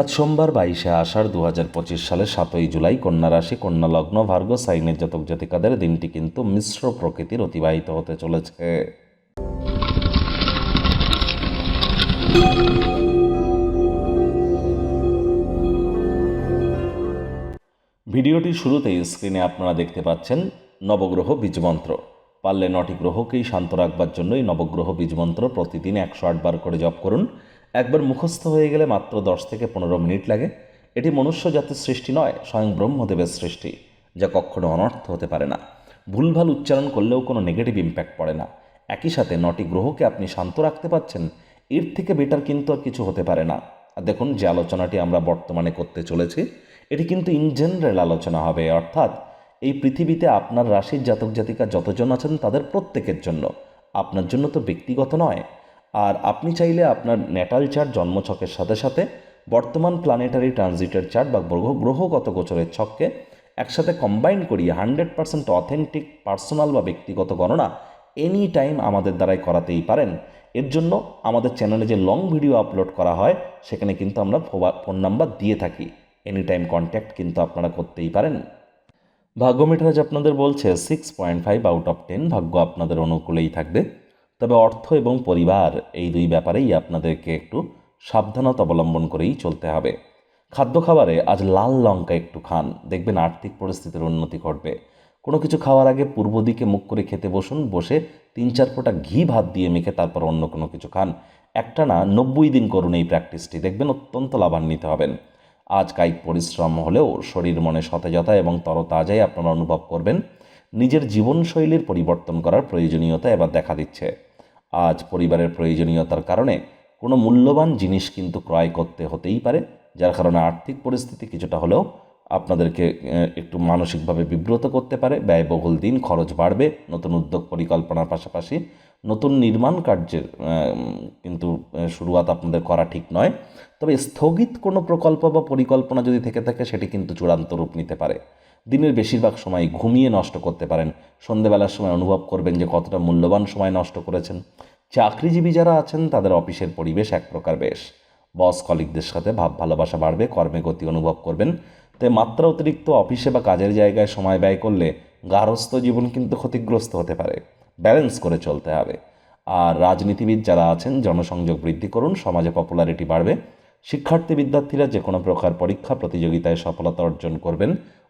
আজ সোমবার বাইশে আষাঢ় দু হাজার পঁচিশ সালের সাতই জুলাই কন্যা রাশি, কন্যা লগ্ন, ভার্গ, সাইনের জাতক জাতিকাদের দিনটি কিন্তু মিশ্র প্রকৃতির অতিবাহিত হতে চলেছে। ভিডিওটির শুরুতেই স্ক্রিনে আপনারা দেখতে পাচ্ছেন নবগ্রহ বীজমন্ত্র। পারলে নটি গ্রহকেই শান্ত রাখবার জন্যই নবগ্রহ বীজমন্ত্র প্রতিদিন একশো আটবার করে জপ করুন। একবার মুখস্থ হয়ে গেলে মাত্র দশ থেকে পনেরো মিনিট লাগে। এটি মনুষ্য জাতির সৃষ্টি নয়, স্বয়ং ব্রহ্মদেবের সৃষ্টি, যা কখনো অনর্থ হতে পারে না। ভুলভাল উচ্চারণ করলেও কোনো নেগেটিভ ইম্প্যাক্ট পড়ে না। একই সাথে নটি গ্রহকে আপনি শান্ত রাখতে পারছেন, এর থেকে বেটার কিন্তু আর কিছু হতে পারে না। আর দেখুন, যে আলোচনাটি আমরা বর্তমানে করতে চলেছি, এটি কিন্তু ইন জেনারেল আলোচনা হবে। অর্থাৎ, এই পৃথিবীতে আপনার রাশির জাতক জাতিকা যতজন আছেন তাদের প্রত্যেকের জন্য। আপনার জন্য তো ব্যক্তিগত নয় আর আপনি চাইলে আপনার ন্যাটাল চার্ট জন্মছকের সাথে সাথে বর্তমান প্ল্যানেটারি ট্রানজিটের চার্ট বা গ্রহ, গ্রহগত গোচরের ছককে একসাথে কম্বাইন করিয়ে হান্ড্রেড পার্সেন্ট অথেন্টিক পার্সোনাল বা ব্যক্তিগত গণনা এনি টাইম আমাদের দ্বারাই করাতেই পারেন। এর জন্য আমাদের চ্যানেলে যে লং ভিডিও আপলোড করা হয়, সেখানে কিন্তু আমরা ফোন নাম্বার দিয়ে থাকি। এনি টাইম কন্ট্যাক্ট কিন্তু আপনারা করতেই পারেন। ভাগ্য মিটারাজ আপনাদের বলছে six point five out of ten ভাগ্য আপনাদের অনুকূলেই থাকবে। তবে অর্থ এবং পরিবার এই দুই ব্যাপারেই আপনাদেরকে একটু সাবধানতা অবলম্বন করেই চলতে হবে। খাদ্য খাবারে আজ লাল লঙ্কা একটু খান, দেখবেন আর্থিক পরিস্থিতির উন্নতি ঘটবে। কোনো কিছু খাওয়ার আগে পূর্ব দিকে মুখ করে খেতে বসুন, বসে তিন চার ফোঁটা ঘি ভাত দিয়ে মেখে তারপর অন্য কোনো কিছু খান। একটা না, নব্বই দিন করুন এই প্র্যাকটিসটি, দেখবেন অত্যন্ত লাভান্বিত হবেন। আজ কায়িক পরিশ্রম হলেও শরীর মনে সতেজতা এবং তরতাজাই আপনারা অনুভব করবেন। নিজের জীবনশৈলীর পরিবর্তন করার প্রয়োজনীয়তা এবার দেখা দিচ্ছে। আজ পরিবারের প্রয়োজনীয়তার কারণে কোনো মূল্যবান জিনিস কিন্তু ক্রয় করতে হতেই পারে, যার কারণে আর্থিক পরিস্থিতি কিছুটা হলেও আপনাদেরকে একটু মানসিকভাবে বিব্রত করতে পারে। ব্যয়বহুল দিন, খরচ বাড়বে, নতুন উদ্যোগ পরিকল্পনার পাশাপাশি নতুন নির্মাণ কার্যের কিন্তু শুরুয়াত আপনাদের করা ঠিক নয়। তবে স্থগিত কোনো প্রকল্প বা পরিকল্পনা যদি থেকে থাকে, সেটি কিন্তু চূড়ান্ত রূপ নিতে পারে। দিনের বেশিরভাগ সময় ঘুমিয়ে নষ্ট করতে পারেন। সন্ধেবেলার সময় অনুভব করবেন যে কতটা মূল্যবান সময় নষ্ট করেছেন। চাকরিজীবী যারা আছেন, তাদের অফিসের পরিবেশ এক প্রকার বেশ। বস কলিকদের সাথে ভাব ভালোবাসা বাড়বে, কর্মে গতি অনুভব করবেন। তাই মাত্রা অতিরিক্ত অফিসে বা কাজের জায়গায় সময় ব্যয় করলে গার্হস্থ্য জীবন কিন্তু ক্ষতিগ্রস্ত হতে পারে। ব্যালেন্স করে চলতে হবে। আর রাজনীতিবিদ যারা আছেন, জনসংযোগ বৃদ্ধি করুন, সমাজে পপুলারিটি বাড়বে। শিক্ষার্থী বিদ্যার্থীরা যে কোনো প্রকার পরীক্ষা, প্রতিযোগিতায় সফলতা অর্জন করবেন।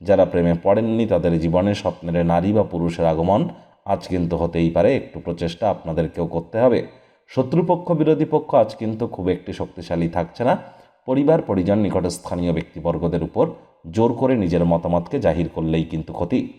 যারা প্রেমে পড়েননি তাদের জীবনে স্বপ্নের নারী বা পুরুষের আগমন আজ কিন্তু হতেই পারে। একটু প্রচেষ্টা আপনাদেরকেও করতে হবে। শত্রুপক্ষ, বিরোধী পক্ষ আজ কিন্তু খুব একটি শক্তিশালী থাকছে না। পরিবার, পরিজন, নিকটস্থানীয় ব্যক্তিবর্গদের উপর জোর করে নিজের মতামতকে জাহির করলেই কিন্তু ক্ষতি।